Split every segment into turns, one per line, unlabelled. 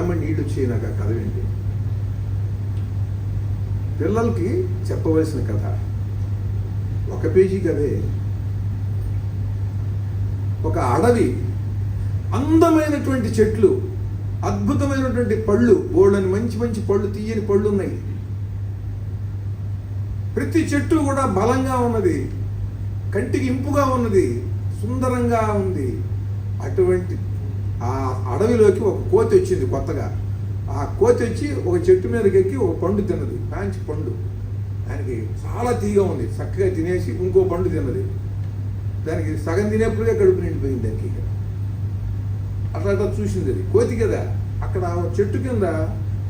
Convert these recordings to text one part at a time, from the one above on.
కళ్ళమ్మ నీళ్ళు వచ్చాయి నాకు ఆ కథ ఏంటి? పిల్లలకి చెప్పవలసిన కథ. ఒక పేజీ కదే. ఒక అడవి అందమైనటువంటి చెట్లు అద్భుతమైనటువంటి పళ్ళు బోళ్ళని మంచి మంచి పళ్ళు తీయని పళ్ళు ఉన్నాయి. ప్రతి చెట్టు కూడా బలంగా ఉన్నది కంటికి ఇంపుగా ఉన్నది సుందరంగా ఉంది. అటువంటి ఆ అడవిలోకి ఒక కోతి వచ్చింది కొత్తగా. ఆ కోతి వచ్చి ఒక చెట్టు మీదకి ఎక్కి ఒక పండు తిన్నది మంచి పండు. దానికి చాలా తీగా ఉంది చక్కగా తినేసి ఇంకో పండు తిన్నది. దానికి సగం తినేప్పుడే కడుపు నిండిపోయింది దానికి అట్లా అట్లా చూసింది అది. కోతి కదా అక్కడ చెట్టు కింద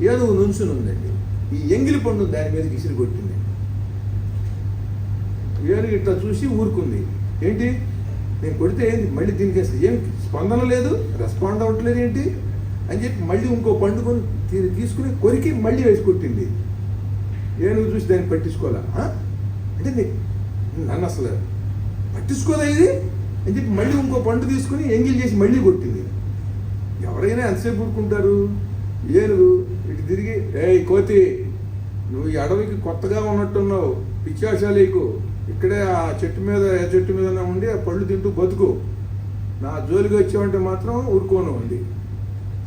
ఏనుగు నుంచుని ఉందండి ఈ ఎంగిలి పండు దాని మీదకి ఇసిరి కొట్టింది. ఏనుగు ఇట్లా చూసి ఊరుకుంది. ఏంటి? నేను కొడితే ఏంటి మళ్ళీ దీనికి అసలు ఏం స్పందన లేదు రెస్పాండ్ అవ్వట్లేదు ఏంటి? అని చెప్పి మళ్ళీ ఇంకో పండుకొని తీసుకుని కొరికి మళ్ళీ వేసి కొట్టింది. ఏనుగు చూసి దాన్ని పట్టించుకోవాలా? అంటే నీ నన్ను అసలు పట్టించుకోదా ఇది? అని చెప్పి మళ్ళీ ఇంకో పండు తీసుకుని ఎంగిల్ చేసి మళ్ళీ కొట్టింది. ఎవరైనా ఎంతసేపు ఊరుకుంటారు? ఏనుగు ఇటు తిరిగి ఏయ్ కోతి నువ్వు ఈ అడవికి కొత్తగా ఉన్నట్టున్నావు పిచ్చాశాలీకు ఇక్కడే ఆ చెట్టు మీద ఏ చెట్టు మీద ఉండి ఆ పళ్ళు తింటూ బతుకు. నా జోలికి వచ్చావంటే మాత్రం ఊరుకోను ఉంది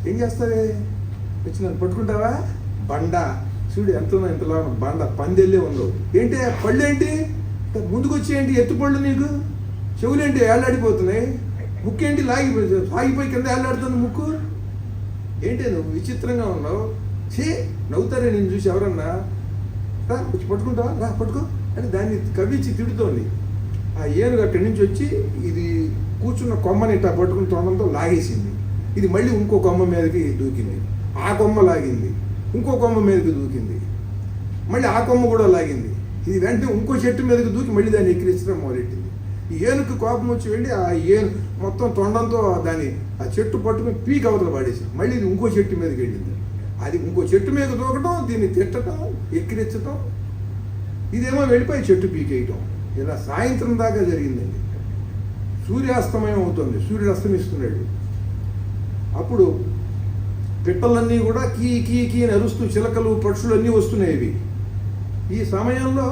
ఏం చేస్తావే వచ్చి నన్ను పట్టుకుంటావా? బండ. చూడు ఎంత ఉన్నా ఇంతలా బండ. పందెల్లే ఉందో ఏంటి? ఆ పళ్ళు ఏంటి ఇంత ముందుకు వచ్చేయండి ఎత్తు పళ్ళు నీకు. చెవులేంటి? ఏళ్ళాడిపోతున్నాయి. ముక్కు ఏంటి లాగిపోయి కింద ఏళ్ళాడుతుంది ముక్కు. ఏంటి నువ్వు విచిత్రంగా ఉన్నావు? చే నవ్వుతారే నేను చూసి ఎవరన్నా? రా వచ్చి పట్టుకుంటావా? రా పట్టుకో. అని దాన్ని కవిచి తిడుతోంది. ఆ ఏనుగు అక్కడి నుంచి వచ్చి ఇది కూర్చున్న కొమ్మని ఇట్లా పట్టుకుని తొండంతో లాగేసింది. ఇది మళ్ళీ ఇంకో కొమ్మ మీదకి దూకింది. ఆ కొమ్మ లాగింది. ఇంకో కొమ్మ మీదకి దూకింది. మళ్ళీ ఆ కొమ్మ కూడా లాగింది. ఇది వెంటనే ఇంకో చెట్టు మీదకి దూకి మళ్ళీ దాన్ని ఎక్కిరించడం మొదలెట్టింది. ఈ ఏనుకు కోపం వచ్చి వెళ్ళి ఆ ఏను మొత్తం తొండంతో దాన్ని ఆ చెట్టు పట్టుకుని పీక్ అవతల పాడేసింది. మళ్ళీ ఇది ఇంకో చెట్టు మీదకి వెళ్ళింది. అది ఇంకో చెట్టు మీద దూకటం దీన్ని తిట్టడం ఎక్కిరించడం ఇదేమో వెళ్ళిపోయి చెట్టు పీకేయటం. ఇలా సాయంత్రం దాకా జరిగిందండి. సూర్యాస్తమయం అవుతుంది. సూర్యుడు అస్తమిస్తున్నాడు అప్పుడు పిట్టలన్నీ కూడా కీ కీ కీ అని అరుస్తూ చిలకలు పక్షులు అన్నీ వస్తున్నాయి ఈ సమయంలో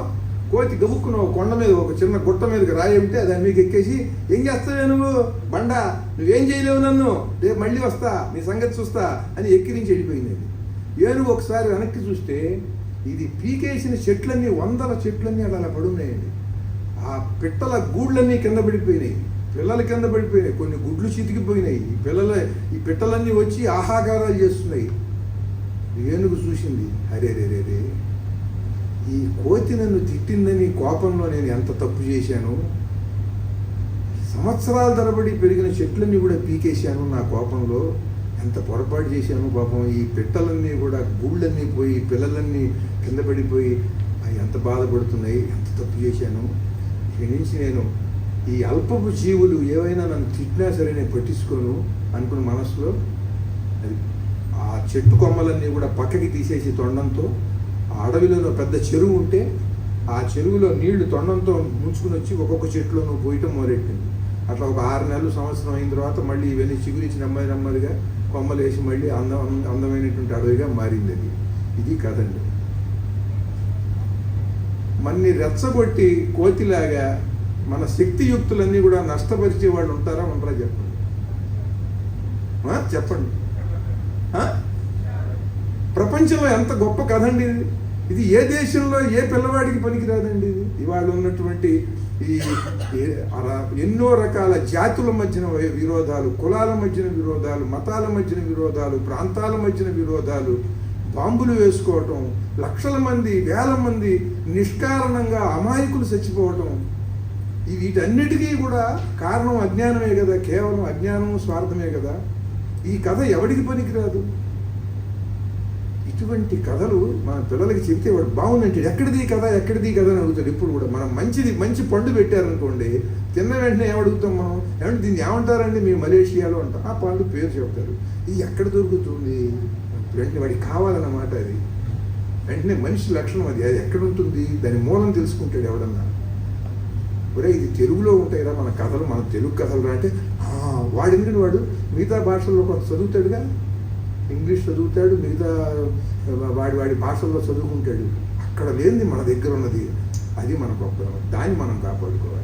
కోతి గబుక్కున కొండ మీద ఒక చిన్న గుట్ట మీదకి రాయంటే అది మీకు ఎక్కేసి ఏం చేస్తావే నువ్వు? బండ నువ్వేం చేయలేవు నన్ను? రేపు మళ్ళీ వస్తా నీ సంగతి చూస్తా అని ఎక్కిరించి వెళ్ళిపోయింది ఏనుగు ఒకసారి వెనక్కి చూస్తే ఇది పీకేసిన చెట్లన్నీ వందల చెట్లన్నీ అలా పడున్నాయండి. ఆ పిట్టల గూళ్ళన్నీ కింద పడిపోయినాయి. పిల్లలు కింద పడిపోయినాయి. కొన్ని గుడ్లు చితికిపోయినాయి. ఈ పిల్లల ఈ పిట్టలన్నీ వచ్చి ఆహాకారాలు చేస్తున్నాయి. ఏనుగు చూసింది అరే రే రే రే ఈ కోతి నన్ను తిట్టిందని కోపంలో నేను ఎంత తప్పు చేశాను? సంవత్సరాల తరబడి పెరిగిన చెట్లన్నీ కూడా పీకేశాను నా కోపంలో. ఎంత పొరపాటు చేశాను పాపం? ఈ పిట్టలన్నీ కూడా గూళ్ళన్నీ పోయి పిల్లలన్నీ కింద పడిపోయి ఎంత బాధపడుతున్నాయి ఎంత తప్పు చేశాను? ఇక నుంచి నేను ఈ అల్పపు జీవులు ఏవైనా నన్ను తిట్టినా సరే నేను పట్టించుకోను అనుకున్న మనసులో అది ఆ చెట్టు కొమ్మలన్నీ కూడా పక్కకి తీసేసి తొండంతో ఆ అడవిలో పెద్ద చెరువు ఉంటే ఆ చెరువులో నీళ్ళు తొండంతో ముంచుకుని వచ్చి ఒక్కొక్క చెట్టులోనూ పోయటం మొదలెట్టింది. అట్లా ఒక ఆరు నెలలు సంవత్సరం అయిన తర్వాత మళ్ళీ ఇవన్నీ చిగురించి నెమ్మది నెమ్మదిగా కొమ్మలు వేసి మళ్ళీ అందం అందమైనటువంటి అడవిగా మారింది అది. ఇది కదండి మన్ని రెచ్చగొట్టి కోతిలాగా మన శక్తియుక్తులన్నీ కూడా నష్టపరిచే వాళ్ళు ఉంటారా ఉంటారా చెప్పండి. చెప్పండి. ప్రపంచంలో ఎంత గొప్ప కథ అండి ఇది? ఇది ఏ దేశంలో ఏ పిల్లవాడికి పనికిరాదండి ఇది? ఇవాళ ఉన్నటువంటి ఈ ఎన్నో రకాల జాతుల మధ్యన విరోధాలు కులాల మధ్యన విరోధాలు మతాల మధ్యన విరోధాలు ప్రాంతాల మధ్యన విరోధాలు బాంబులు వేసుకోవటం లక్షల మంది వేల మంది నిష్కారణంగా అమాయకులు చచ్చిపోవటం వీటన్నిటికీ కూడా కారణం అజ్ఞానమే కదా కేవలం అజ్ఞానం స్వార్థమే కదా. ఈ కథ ఎవడికి పనికిరాదు? ఇటువంటి కథలు మన పిల్లలకి చెప్తే వాడు బాగుందంటే ఎక్కడిది కథ ఎక్కడిది కథ అని అడుగుతాడు ఇప్పుడు కూడా. మనం మంచిది మంచి పండు పెట్టారనుకోండి తిన్న వెంటనే ఏమడుగుతాం మనం? ఏమంటే దీన్ని ఏమంటారండి? మేము మలేషియాలో అంటాం. ఆ పండు పేరు చెప్తారు. ఇది ఎక్కడ దొరుకుతుంది? వెంటనే వాడికి కావాలన్నమాట అది. వెంటనే మనిషి లక్షణం అది. అది ఎక్కడ ఉంటుంది దాని మూలం తెలుసుకుంటాడు ఎవడన్నా. ఒరే ఇది తెలుగులో ఉంటాయిరా మన కథలు మన తెలుగు కథలు అంటే వాడు ఎందుకంటే వాడు? మిగతా భాషల్లో కొంత చదువుతాడుగా? ఇంగ్లీష్ చదువుతాడు మిగతా వాడి వాడి భాషల్లో చదువుకుంటాడు. అక్కడ లేనిది మన దగ్గర ఉన్నది. అది మన గొప్పతనం. దాన్ని మనం కాపాడుకోవాలి.